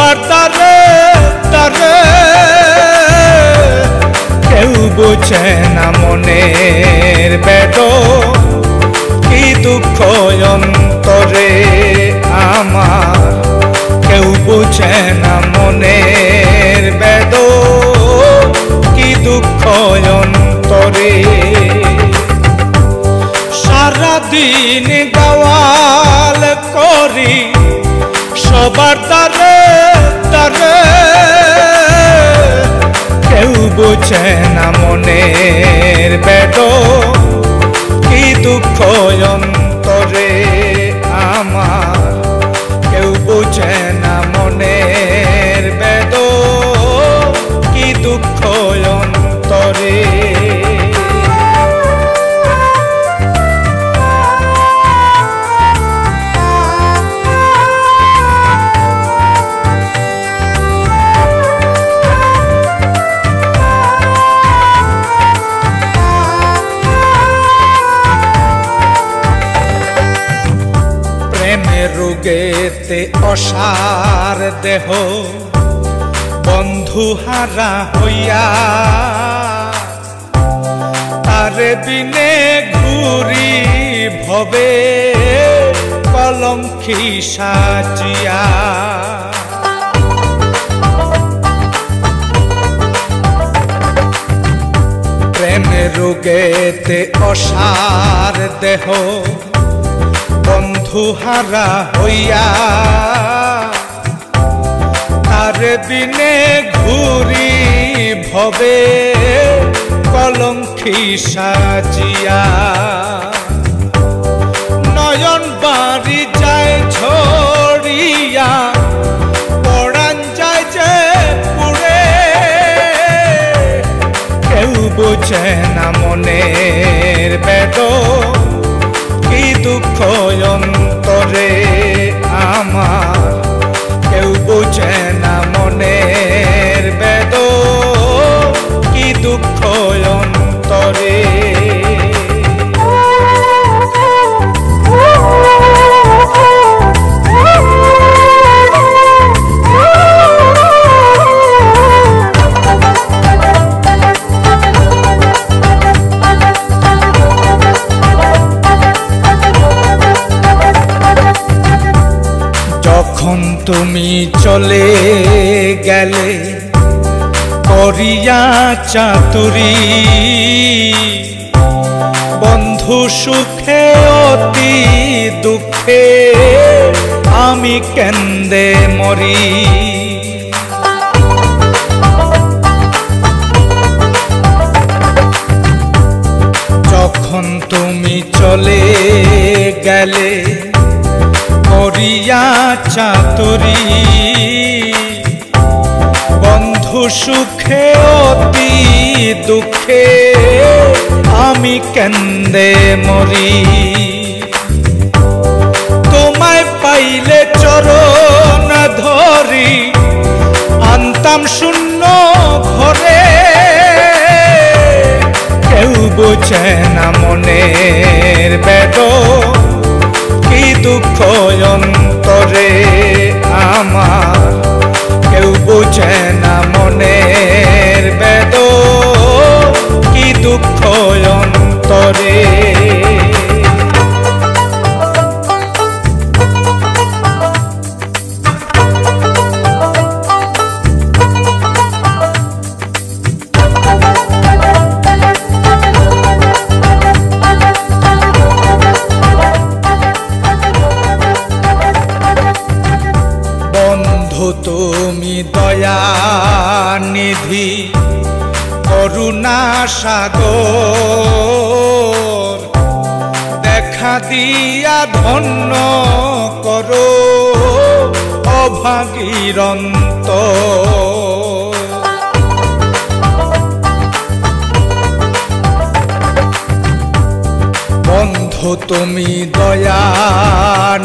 আবার তারে তারে কেউ বোঝে না মনের বেদো। কি দুঃখ অন্তরে আমার, কেউ বোঝে না মনের বেদো। কি দুঃখ অন্তরে সারাদিন দেওয়াল করি, সবার দ্বারা দ্বারে কেউ বুঝে না মনের বেদ। কি দুঃখ অন্তরে আমার, কেউ বুঝে না মনের বেদ। কি দুঃখ অন্তরে রোগেতে অসার দেহ বন্ধু হারা হইয়া, তার বিনে ঘুরি ভবে, কলঙ্কি সাজিয়া। প্রেমের রোগেতে অসার দেহ বন্ধু হইয়া, তার বিনে ঘুরি ভবে, কলঙ্কি সাজিয়া। নয়ন বাড়ি যায় ঝরিয়া পড়ান যায় যে পুরে। কেউ বুঝে না মনের বেদ কি দুঃখ অন্তরে আমার তুমি চলে গেলে করিয়া চাতুরি। বন্ধু সুখে, অতি দুঃখে আমি কেন্দে মরি। যখন তুমি চলে গেলে করিয়া চাতুরি। বন্ধু সুখে, অতি দুঃখে আমি কেন্দে মরি। তোমায় পাইলে চরণ ধরি, আনতাম শূন্য ঘরে। কেউ বোঝে না মনের বেদ দুঃখ অন্তরে আমার কেউ বোঝে না তুমি দয়া নিধি করুণা সাগর। দেখা দিয়া ধন্য করো অভাগীরন্ত বন্ধু তুমি দয়া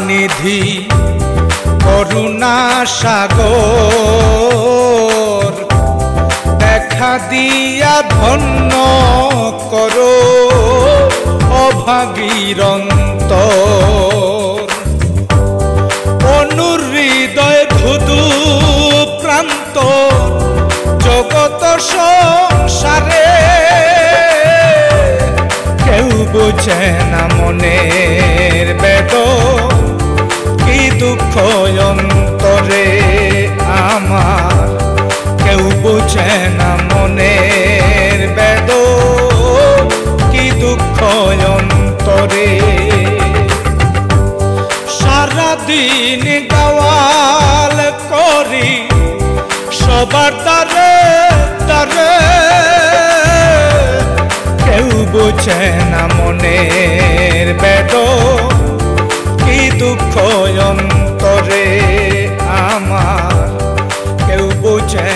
নিধি করুণা সাগর, দেখা দিয়া ধন্য করো অভাগীরন্ত অনুহৃদয় ধুধু প্রান্ত, জগত সংসারে বুঝে না মনের বুঝে না মনের বেদ। কি দুঃখ অন্তরে আমার? কেউ বুঝে